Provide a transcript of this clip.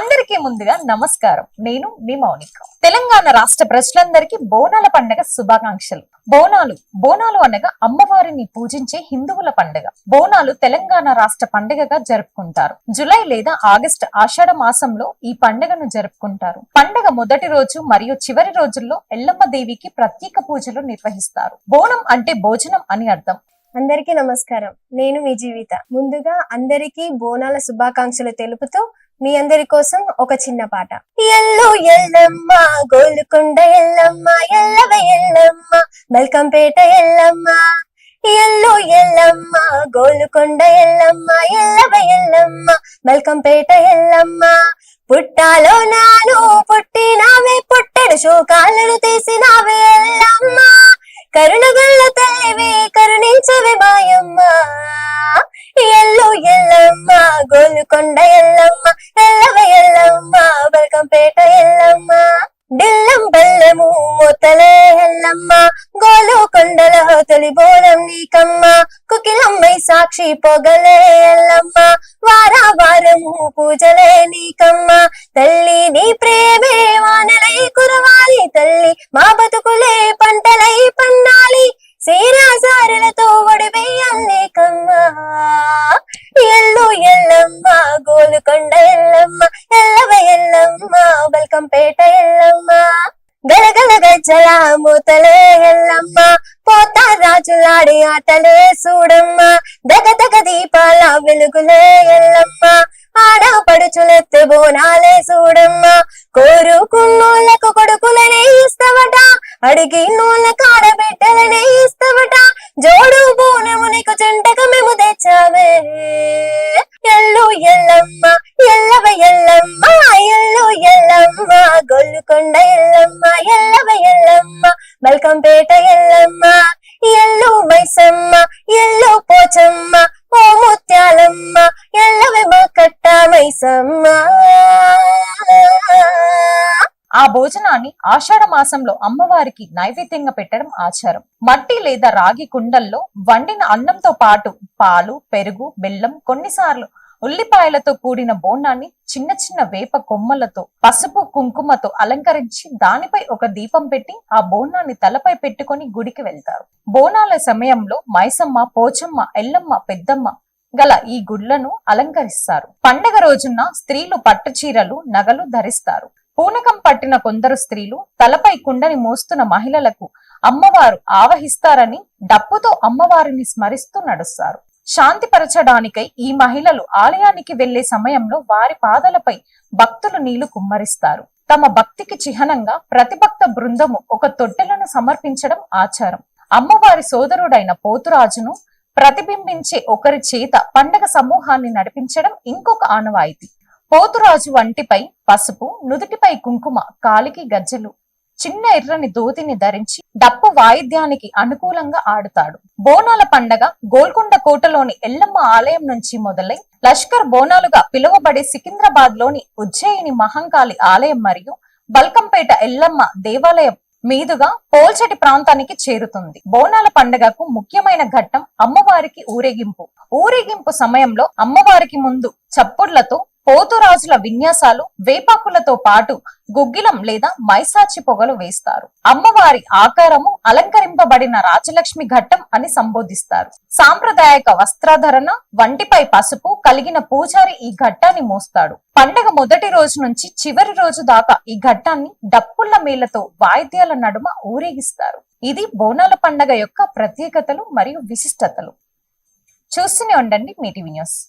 అందరికీ ముందుగా నమస్కారం. నేను మీ మౌనిక. తెలంగాణ రాష్ట్ర ప్రజలందరికీ బోనాల పండగ శుభాకాంక్షలు. బోనాలు బోనాలు అనగా అమ్మవారిని పూజించే హిందువుల పండగ. బోనాలు తెలంగాణ రాష్ట్ర పండగగా జరుపుకుంటారు. జులై లేదా ఆగస్టు ఆషాఢ మాసంలో ఈ పండగను జరుపుకుంటారు. పండగ మొదటి రోజు మరియు చివరి రోజుల్లో ఎల్లమ్మ దేవికి ప్రత్యేక పూజలు నిర్వహిస్తారు. బోనం అంటే భోజనం అని అర్థం. అందరికీ నమస్కారం. నేను మీ జీవిత. ముందుగా అందరికీ బోనాల శుభాకాంక్షలు తెలుపుతూ మీ అందరి కోసం ఒక చిన్న పాట. ఎల్లు ఎల్లమ్మ గోలుకొండ ఎల్లమ్మ ఎల్లవ ఎల్లమ్మ బల్కంపేట ఎల్లమ్మ. ఎల్లు ఎల్లమ్మ గోలుకొండ ఎల్లమ్మ ఎల్లవ ఎల్లమ్మ బల్కంపేట ఎల్లమ్మ. పుట్టాలో నాను పుట్టినావే పుట్టడు శోకాలను తీసినావే ఎల్లమ్మ. కరుణగల్ల తల్లివే కరుణించవే మాయమ్మ. ఎల్లు ఎల్లమ్మ గోలుకొండ బెల్లం మొత్తలే ఎల్లమ్మ గోలుకొండల తొలి బోనం నీకమ్మ. కుకిలమ్మై సాక్షి పొగలే ఎల్లమ్మ వార వారము పూజలే నీకమ్మ. తల్లి నీ ప్రేమే వానలై కురవాలి గలగల ఎల్లమ్మ. పోత రాజులాడి ఆటలే చూడమ్మ దగ దగ దీపాల వెలుగులే ఎల్లమ్మ. ఆడపడుచులెత్తే బోనాలే చూడమ్మ కోరుకున్నోళ్ళకు కొడుకులనే ఇస్తావట. అడిగి నోళ్ళ కాడబిడ్డలనే ఇస్తావట. జోడు బోనము నీకు జంటగా మేము తెచ్చావే ఎల్లు ఎల్లమ్మ ఎల్లవ ఎల్లమ్మ ఎల్లు ఎల్లమ్మ గొల్లుకొండ ఎల్లమ్మ. బల్కంపేట ఎల్లమ్మ ఎల్లు మైసమ్మ ఎల్లు పోచమ్మ ఓ ముత్యాలమ్మ ఎల్లవెమ్మ కట్ట మైసమ్మ. ఆ భోజనాన్ని ఆషాఢ మాసంలో అమ్మవారికి నైవేద్యంగా పెట్టడం ఆచారం. మట్టి లేదా రాగి కుండల్లో వండిన అన్నంతో పాటు పాలు పెరుగు బెల్లం కొన్నిసార్లు ఉల్లిపాయలతో కూడిన బోనాన్ని చిన్న చిన్న వేప కొమ్మలతో పసుపు కుంకుమతో అలంకరించి దానిపై ఒక దీపం పెట్టి ఆ బోనాన్ని తలపై పెట్టుకొని గుడికి వెళ్తారు. బోనాల సమయంలో మైసమ్మ పోచమ్మ ఎల్లమ్మ పెద్దమ్మ గల ఈ గుడ్లను అలంకరిస్తారు. పండగ రోజున స్త్రీలు పట్టు చీరలు నగలు ధరిస్తారు. పూనకం పట్టిన కొందరు స్త్రీలు తలపై కుండని మోస్తున్న మహిళలకు అమ్మవారు ఆవహిస్తారని డప్పుతో అమ్మవారిని స్మరిస్తూ నడుస్తారు. శాంతిపరచడానికై ఈ మహిళలు ఆలయానికి వెళ్ళే సమయంలో వారి పాదలపై భక్తులు నీళ్ళు కుమ్మరిస్తారు. తమ భక్తికి చిహ్నంగా ప్రతిభక్త బృందము ఒక తొట్టెలను సమర్పించడం ఆచారం. అమ్మవారి సోదరుడైన పోతురాజును ప్రతిబింబించే ఒకరి చేత పండగ సమూహాన్ని నడిపించడం ఇంకొక ఆనవాయితీ. పోతురాజు వంటిపై పసుపు నుదుటిపై కుంకుమ కాలికి గజ్జలు చిన్న ఎర్రని దోతిని ధరించి డప్పు వాయిద్యానికి అనుకూలంగా ఆడుతాడు. బోనాల పండగ గోల్కొండ కోటలోని ఎల్లమ్మ ఆలయం నుంచి మొదలై లష్కర్ బోనాలుగా పిలువబడే సికింద్రాబాద్లోని ఉజ్జయిని మహంకాళి ఆలయం మరియు బల్కంపేట ఎల్లమ్మ దేవాలయం మీదుగా పోల్చటి ప్రాంతానికి చేరుతుంది. బోనాల పండగకు ముఖ్యమైన ఘట్టం అమ్మవారికి ఊరేగింపు. ఊరేగింపు సమయంలో అమ్మవారికి ముందు చప్పుళ్ళతో పోతురాజుల విన్యాసాలు వేపాకులతో పాటు గుగ్గిలం లేదా మైసాచి పొగలు వేస్తారు. అమ్మవారి ఆకారము అలంకరింపబడిన రాజలక్ష్మి ఘట్టం అని సంబోధిస్తారు. సాంప్రదాయక వస్త్రధరణ వంటిపై పసుపు కలిగిన పూజారి ఈ ఘట్టాన్ని మోస్తాడు. పండగ మొదటి రోజు నుంచి చివరి రోజు దాకా ఈ ఘట్టాన్ని డప్పుళ్ళ మేలతో వాయిద్యాల నడుమ ఊరేగిస్తారు. ఇది బోనాల పండగ యొక్క ప్రత్యేకతలు మరియు విశిష్టతలు. చూస్తూనే ఉండండి మీ టీవీ న్యూస్.